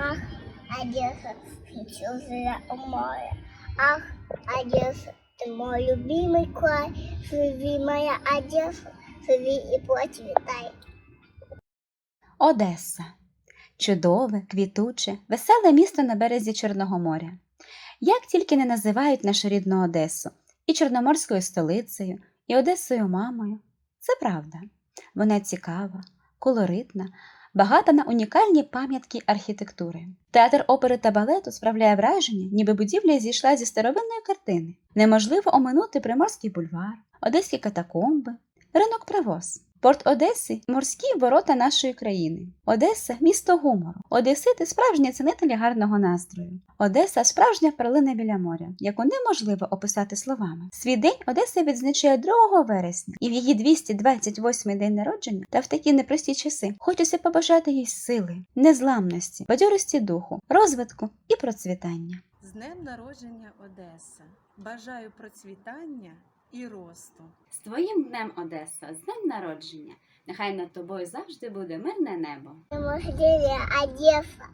Ах, Одесса, чужая море. Ах, Одесса, ты мой любимый край. Живи, моя Одесса, живи и процветай. Одеса. Чудове, квітуче, веселе місто на березі Чорного моря. Як тільки не називають нашу рідну Одесу і Чорноморською столицею, і Одесою мамою. Це правда. Вона цікава, колоритна, багата на унікальні пам'ятки архітектури. Театр опери та балету справляє враження, ніби будівля зійшла зі старовинної картини. Неможливо оминути Приморський бульвар, Одеські катакомби, ринок привоз. Порт Одеси морські ворота нашої країни. Одеса місто гумору. Одесити справжні цінителі гарного настрою. Одеса справжня перлина біля моря, яку неможливо описати словами. Свій день Одеса відзначає 2 вересня, і в її 228 день народження та в такі непрості часи хочеться побажати їй сили, незламності, бадьорості духу, розвитку і процвітання. З днем народження Одеса. Бажаю процвітання і росту. З твоїм днем Одеса, з днем народження. Нехай над тобою завжди буде мирне небо. Одеса.